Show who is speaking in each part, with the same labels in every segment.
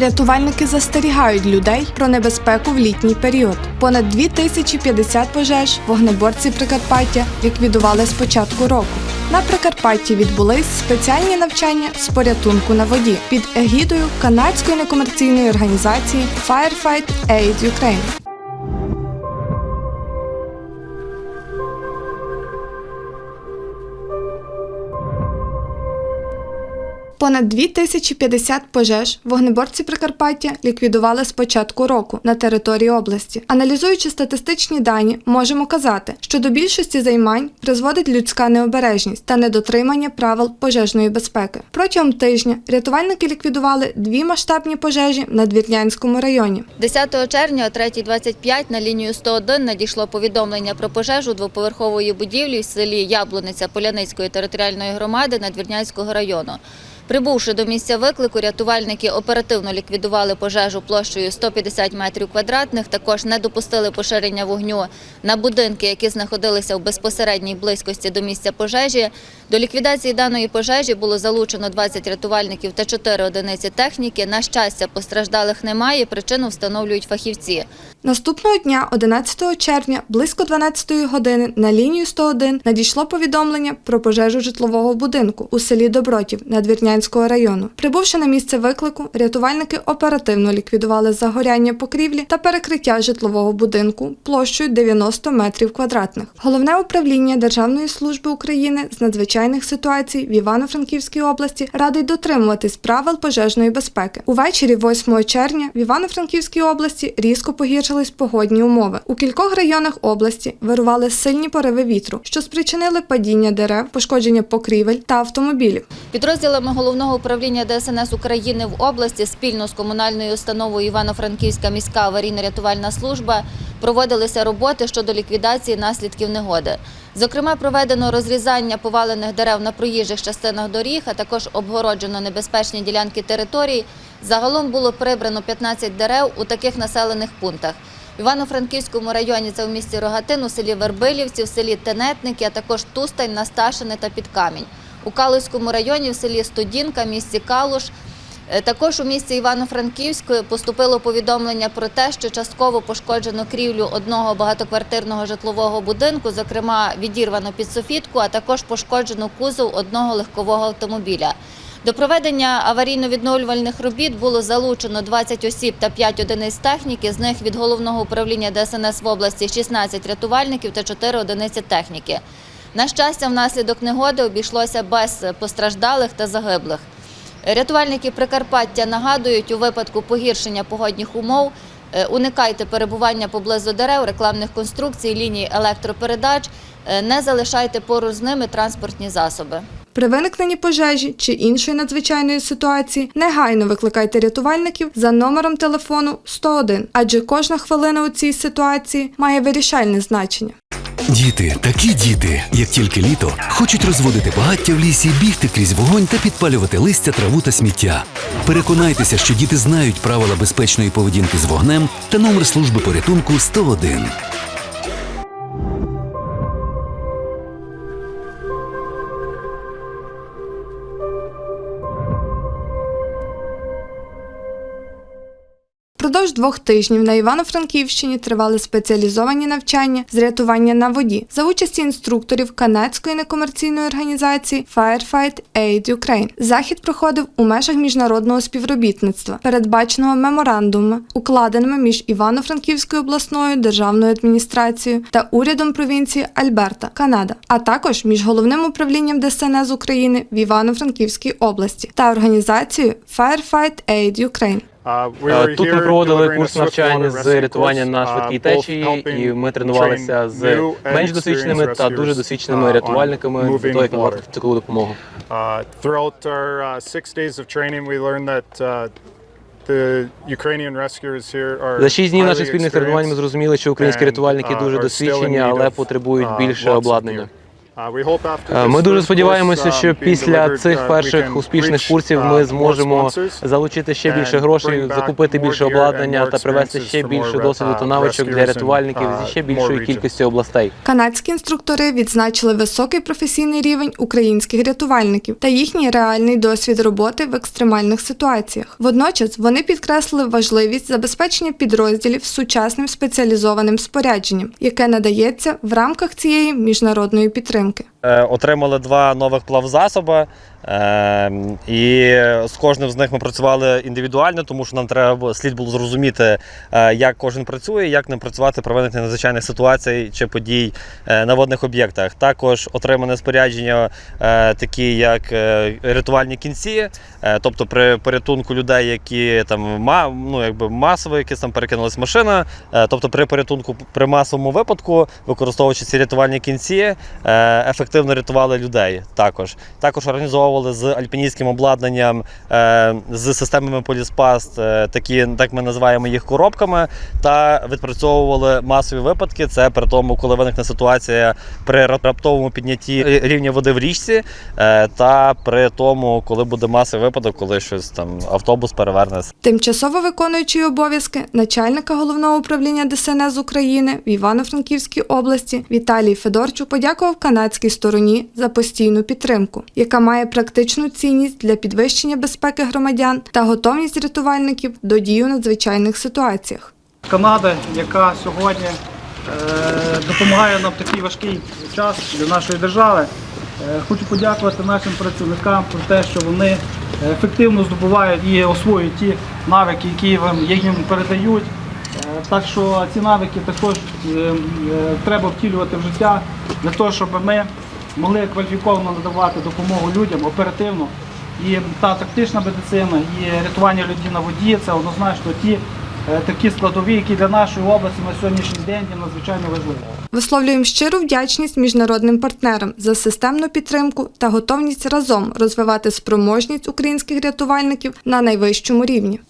Speaker 1: Рятувальники застерігають людей про небезпеку в літній період. Понад 2050 пожеж вогнеборці Прикарпаття ліквідували з початку року. На Прикарпатті відбулись спеціальні навчання з порятунку на воді під егідою канадської некомерційної організації Firefight Aid Ukraine. Понад 2050 пожеж вогнеборці Прикарпаття ліквідували з початку року на території області. Аналізуючи статистичні дані, можемо казати, що до більшості займань призводить людська необережність та недотримання правил пожежної безпеки. Протягом тижня рятувальники ліквідували дві масштабні пожежі на Двірнянському районі.
Speaker 2: 10 червня о 3.25 на лінію 101 надійшло повідомлення про пожежу двоповерхової будівлі в селі Яблуниця Поляницької територіальної громади Надвірнянського району. Прибувши до місця виклику, рятувальники оперативно ліквідували пожежу площею 150 метрів квадратних. Також не допустили поширення вогню на будинки, які знаходилися в безпосередній близькості до місця пожежі. До ліквідації даної пожежі було залучено 20 рятувальників та 4 одиниці техніки. На щастя, постраждалих немає. Причину встановлюють фахівці.
Speaker 1: Наступного дня, 11 червня, близько 12 години, на лінію 101 надійшло повідомлення про пожежу житлового будинку у селі Добротів Надвірнянського району. Прибувши на місце виклику, рятувальники оперативно ліквідували загоряння покрівлі та перекриття житлового будинку площею 90 метрів квадратних. Головне управління Державної служби України з надзвичайних ситуацій в Івано-Франківській області радить дотримуватись правил пожежної безпеки. Увечері 8 червня в Івано-Франківській області різко погіршились погодні умови. У кількох районах області вирували сильні пориви вітру, що спричинили падіння дерев, пошкодження покрівель та автомобілів.
Speaker 2: Підрозділами головного управління ДСНС України в області спільно з комунальною установою Івано-Франківська міська аварійно-рятувальна служба проводилися роботи щодо ліквідації наслідків негоди. Зокрема, проведено розрізання повалених дерев на проїжджих частинах доріг, а також обгороджено небезпечні ділянки територій. Загалом було прибрано 15 дерев у таких населених пунктах. В Івано-Франківському районі це в місті Рогатин, у селі Вербилівці, в селі Тенетники, а також Тустань, Насташине та Підкамінь. У Калузькому районі в селі Студінка, місті Калуш. Е, Також у місті Івано-Франківськ поступило повідомлення про те, що частково пошкоджено крівлю одного багатоквартирного житлового будинку, зокрема відірвано під софітку, а також пошкоджено кузов одного легкового автомобіля. До проведення аварійно-відновлювальних робіт було залучено 20 осіб та 5 одиниць техніки. З них від головного управління ДСНС в області 16 рятувальників та 4 одиниці техніки. На щастя, внаслідок негоди обійшлося без постраждалих та загиблих. Рятувальники Прикарпаття нагадують, у випадку погіршення погодних умов е, уникайте перебування поблизу дерев, рекламних конструкцій, ліній електропередач, е, не залишайте поруч з ними транспортні засоби.
Speaker 1: При виникненні пожежі чи іншої надзвичайної ситуації негайно викликайте рятувальників за номером телефону 101, адже кожна хвилина у цій ситуації має вирішальне значення.
Speaker 3: Діти, такі діти, як тільки літо, хочуть розводити багаття в лісі, бігти крізь вогонь та підпалювати листя, траву та сміття. Переконайтеся, що діти знають правила безпечної поведінки з вогнем та номер служби порятунку 101.
Speaker 1: Впродовж двох тижнів на Івано-Франківщині тривали спеціалізовані навчання з рятування на воді за участі інструкторів канадської некомерційної організації Firefight Aid Ukraine. Захід проходив у межах міжнародного співробітництва, передбаченого меморандумами, укладеними між Івано-Франківською обласною державною адміністрацією та урядом провінції Альберта, Канада, а також між головним управлінням ДСНС України в Івано-Франківській області та організацією Firefight Aid Ukraine.
Speaker 4: Е, Тут ми проводили курс навчання з рятування на швидкій течії, і ми тренувалися з менш досвідченими та дуже досвідченими рятувальниками для того, як надавати таку допомогу.
Speaker 5: Uh, throughout our uh, six days of training, we learned that uh, the Ukrainian rescuers here are
Speaker 4: За шість днів наших спільних тренувань ми зрозуміли, що українські рятувальники
Speaker 5: uh,
Speaker 4: дуже досвідчені, але потребують
Speaker 5: uh,
Speaker 4: більше обладнання. Е, Ми дуже сподіваємося, що
Speaker 5: um,
Speaker 4: після цих
Speaker 5: uh,
Speaker 4: перших успішних курсів
Speaker 5: uh,
Speaker 4: ми зможемо залучити ще більше грошей, закупити більше обладнання та привезти
Speaker 5: experiences
Speaker 4: ще більше досвіду та
Speaker 5: uh,
Speaker 4: навичок для рятувальників зі ще
Speaker 5: more
Speaker 4: більшою кількістю областей.
Speaker 1: Канадські інструктори відзначили високий професійний рівень українських рятувальників та їхній реальний досвід роботи в екстремальних ситуаціях. Водночас вони підкреслили важливість забезпечення підрозділів сучасним спеціалізованим спорядженням, яке надається в рамках цієї міжнародної підтримки.
Speaker 6: Е, Отримали два нових плавзасоби, і з кожним з них ми працювали індивідуально, тому що нам треба слід було зрозуміти, е, як кожен працює, як ним працювати виникненні надзвичайних ситуацій чи подій е, на водних об'єктах. Також отримане спорядження, е, такі як рятувальні кінці, тобто при порятунку людей, які там ну, якби масово, якісь там перекинулась машина, тобто при порятунку при масовому випадку, використовуючи ці рятувальні кінці, ефективно рятували людей. Також також організовували з альпіністським обладнанням, е, з системами поліспаст, е, такі так ми називаємо їх коробками, та відпрацьовували масові випадки. Це при тому, коли виникне ситуація при раптовому піднятті рівня води в річці, е, та при тому, коли буде масовий випадок, коли щось там автобус переверне
Speaker 1: Тимчасово виконуючий обов'язки начальника головного управління ДСНС України в Івано-Франківській області Віталій Федорчук подякував канадській стороні за постійну підтримку, яка має практичну цінність для підвищення безпеки громадян та готовність рятувальників до дій у надзвичайних ситуаціях.
Speaker 7: Канади, яка сьогодні е, допомагає нам в такий важкий час для нашої держави. Е, хочу подякувати нашим працівникам про те, що вони ефективно здобувають і освоюють ті навики, які вам їм передають. Е, так що ці навики також треба втілювати в життя для того, щоб ми могли кваліфіковано надавати допомогу людям оперативно. І та тактична медицина, і рятування людей на воді це однозначно ті е, такі складові, які для нашої області на сьогоднішній день є надзвичайно важливі.
Speaker 1: Висловлюємо щиру вдячність міжнародним партнерам за системну підтримку та готовність разом розвивати спроможність українських рятувальників на найвищому рівні. –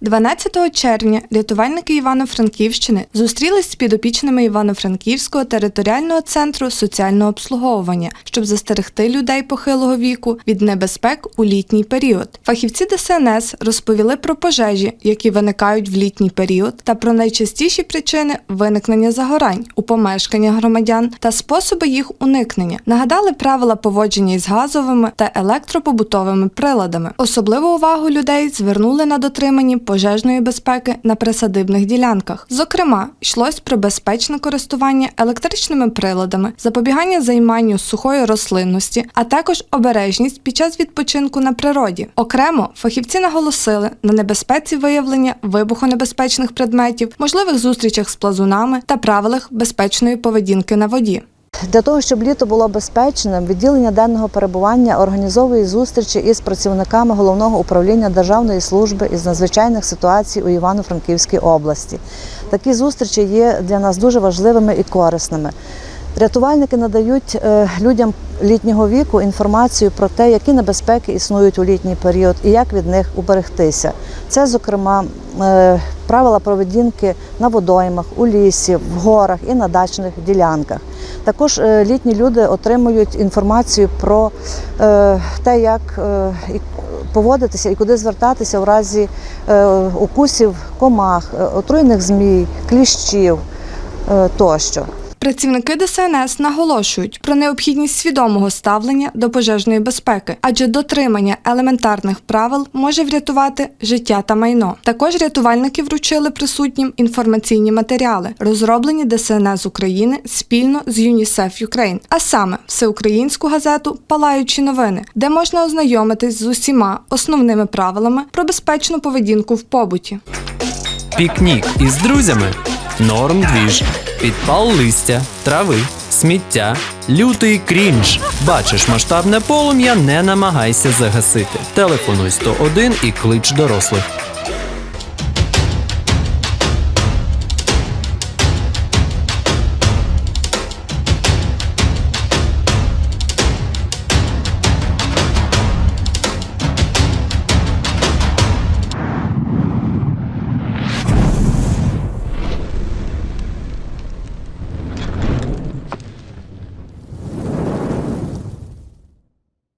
Speaker 1: 12 червня рятувальники Івано-Франківщини зустрілись з підопічними Івано-Франківського територіального центру соціального обслуговування, щоб застерегти людей похилого віку від небезпек у літній період. Фахівці ДСНС розповіли про пожежі, які виникають в літній період, та про найчастіші причини виникнення загорань у помешканнях громадян та способи їх уникнення. Нагадали правила поводження із газовими та електропобутовими приладами. Особливу увагу людей звернули на дотриманні пожежної безпеки на присадибних ділянках. Зокрема, йшлось про безпечне користування електричними приладами, запобігання займанню сухої рослинності, а також обережність під час відпочинку на природі. Окремо фахівці наголосили на небезпеці виявлення вибухонебезпечних предметів, можливих зустрічах з плазунами та правилах безпечної поведінки на воді.
Speaker 8: Для того, щоб літо було безпечним, відділення денного перебування організовує зустрічі із працівниками головного управління Державної служби із надзвичайних ситуацій у Івано-Франківській області. Такі зустрічі є для нас дуже важливими і корисними. Рятувальники надають е, людям літнього віку інформацію про те, які небезпеки існують у літній період і як від них уберегтися. Це, зокрема, е, правила поведінки на водоймах, у лісі, в горах і на дачних ділянках. Також е, літні люди отримують інформацію про те, як поводитися і куди звертатися в разі укусів комах, отруйних змій, кліщів тощо.
Speaker 1: Працівники ДСНС наголошують про необхідність свідомого ставлення до пожежної безпеки, адже дотримання елементарних правил може врятувати життя та майно. Також рятувальники вручили присутнім інформаційні матеріали, розроблені ДСНС України спільно з ЮНІСЕФ Ukraine, а саме всеукраїнську газету Палаючі новини, де можна ознайомитись з усіма основними правилами про безпечну поведінку в побуті.
Speaker 9: Пікнік із друзями. Норм двіж. Підпал листя, трави, сміття, лютий крінж. Бачиш масштабне полум'я, не намагайся загасити. Телефонуй 101 і клич дорослих.